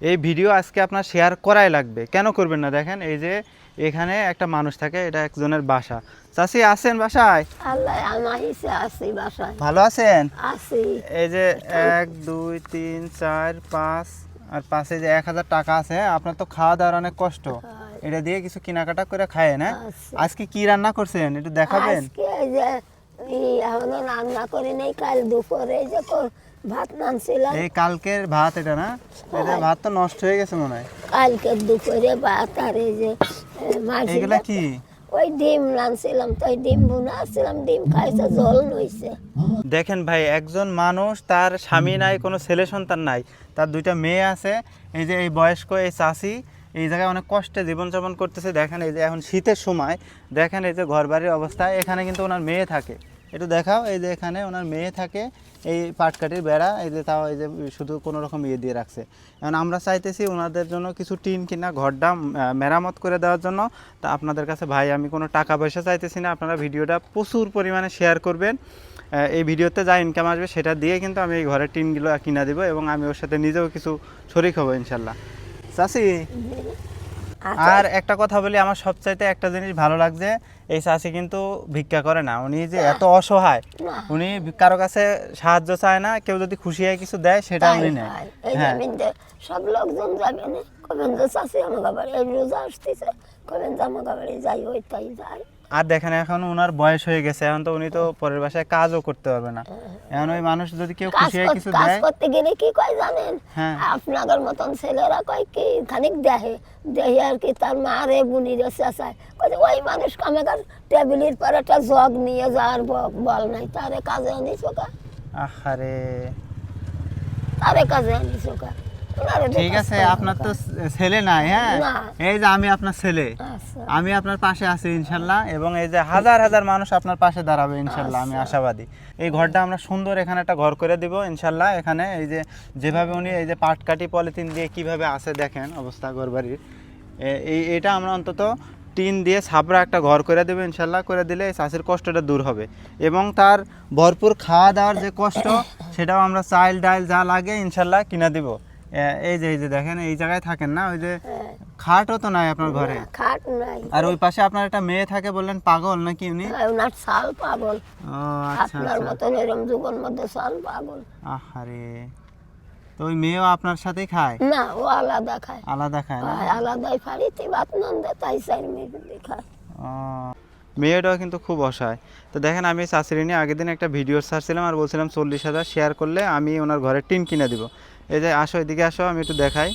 এই ভিডিও আজকে আপনার শেয়ার করাই লাগবে। কেন করবেন না? দেখেন এই যে এখানে একটা মানুষ থাকে এটা একজনের বাসা। চাষি আছেন বাসায়? আল্লাহ আমার হিসে আছি বাসায়। ভালো আছেন? আছি। এই যে এক দুই তিন চার পাঁচ আর পাশে যে এক হাজার টাকা আছে হ্যাঁ? আপনার তো খাওয়া দাওয়ার অনেক কষ্ট। এটা দিয়ে কিছু কেনাকাটা করে খায় না আচ্ছা। আজকে কি রান্না করছেন? একটু দেখাবেন। আজকে এই যে রান্না করি নাই কাল দুপুরে যে ভাত নানছিলাম। এই কালকের ভাত এটা না? এটা ভাত তো নষ্ট হয়ে গেছে মনে হয়। কালকে দুপুরে ভাত আর এই যে মাছ এগুলা কি? ওই ডিম রানছিলাম তো ওই ডিম বুনা আসছিলাম ডিম খাইছে জল নইছে। দেখেন ভাই একজন মানুষ তার স্বামী নাই কোনো ছেলে সন্তান নাই তার দুইটা মেয়ে আছে এই যে এই বয়স্ক এই চাষি এই জায়গায় অনেক কষ্টে জীবনযাপন করতেছে। দেখেন এই যে এখন শীতের সময় দেখেন এই যে ঘর বাড়ির অবস্থা এখানে কিন্তু ওনার মেয়ে থাকে। একটু দেখাও, এই যে এখানে ওনার মেয়ে থাকে, এই পাটকাঠির বেড়া, এই যে তাও, এই যে শুধু কোনো রকম ইয়ে দিয়ে রাখছে। এখন আমরা চাইতেছি ওনাদের জন্য কিছু টিন কিনা ঘরটা মেরামত করে দেওয়ার জন্য। তা আপনাদের কাছে, ভাই, আমি কোনো টাকা পয়সা চাইতেছি না, আপনারা ভিডিওটা প্রচুর পরিমাণে শেয়ার করবেন। এই ভিডিওতে যা ইনকাম আসবে সেটা দিয়ে কিন্তু আমি এই ঘরের টিনগুলো কিনা দিব এবং আমি ওর সাথে নিজেও কিছু শরিক হব, ইনশাল্লাহ। চাষি আর একটা কথা বলি আমার সবচাইতে একটা জিনিস ভালো লাগছে এই চাষি কিন্তু ভিক্ষা করে না। উনি যে এত অসহায় উনি কারও কাছে সাহায্য চায় না কেউ যদি খুশি হয় কিছু দেয় সেটা উনি নেয় হ্যাঁ। সব লোকজন যাবে না কবেন যে চাষি আমাকে বাড়ি এই রোজা আসতেছে কবেন যে আমাকে যাই ওই তাই যাই। আর দেখেন এখন ওনার বয়স হয়ে গেছে এখন তো উনি তো পরের বাসায় কাজও করতে পারবে না। এখন ওই মানুষ যদি কেউ খুশি হয় কিছু কাজ করতে গেলে কি কয় জানেন? হ্যাঁ। আপনাদের মতন ছেলেরা কয় কি খানিক দেহে দেহে আর কি তার মা রে বুনি রে চেঁচায় কয় ওই মানুষ কামেকার টেবিলের পর একটা জগ নিয়ে যাওয়ার বল নাই। তারে কাজে আনিস ওকা? আহারে। তারে কাজে আনিস ওকা? ওনারে ঠিক আছে আপনার তো ছেলে নাই হ্যাঁ? এই যে আমি আপনার ছেলে। আচ্ছা। আমি আপনার পাশে আছি ইনশাল্লাহ এবং এই যে হাজার হাজার মানুষ আপনার পাশে দাঁড়াবে ইনশাল্লাহ আমি আচ্ছা। আশাবাদী। এই ঘরটা আমরা সুন্দর এখানে একটা ঘর করে দিব ইনশাল্লাহ এখানে এই যে যেভাবে উনি এই যে পাটকাঠি পলিথিন দিয়ে কীভাবে আছে দেখেন অবস্থা ঘর বাড়ির এই এটা আমরা অন্তত টিন দিয়ে ছাপরা একটা ঘর করে দেবো ইনশাল্লাহ করে দিলে এই চাষির কষ্টটা দূর হবে। এবং তার ভরপুর খাওয়া দাওয়ার যে কষ্ট সেটাও আমরা চাল ডাল যা লাগে ইনশাল্লাহ কিনে দিব। এই যে এই যে দেখেন এই জায়গায় থাকেন না? ওই যে হ্যাঁ। খাটও তো নাই আপনার ঘরে? খাট নাই। আর ওই পাশে আপনার একটা মেয়ে থাকে বললেন পাগল নাকি উনি? আর ওনার সাল পাগল। ও আচ্ছা আপনার আচ্ছা মতন এরম যুগের মধ্যে সাল পাগল। আহারে। তো ওই মেয়েও আপনার সাথেই খায়? না ও আলাদা খায়। আলাদা খায় না? আর আলাদাই ফাড়িতে ভাত নন্দে তাই চাই মেয়ে খায়। ও, মেয়েটাও কিন্তু খুব অসহায়। তো দেখেন আমি নিয়ে আগের দিন একটা ভিডিও ছাড়ছিলাম আর বলছিলাম চল্লিশ হাজার শেয়ার করলে আমি ওনার ঘরে টিন কিনে দিব। এই যে আসো এদিকে আসো আমি একটু দেখাই।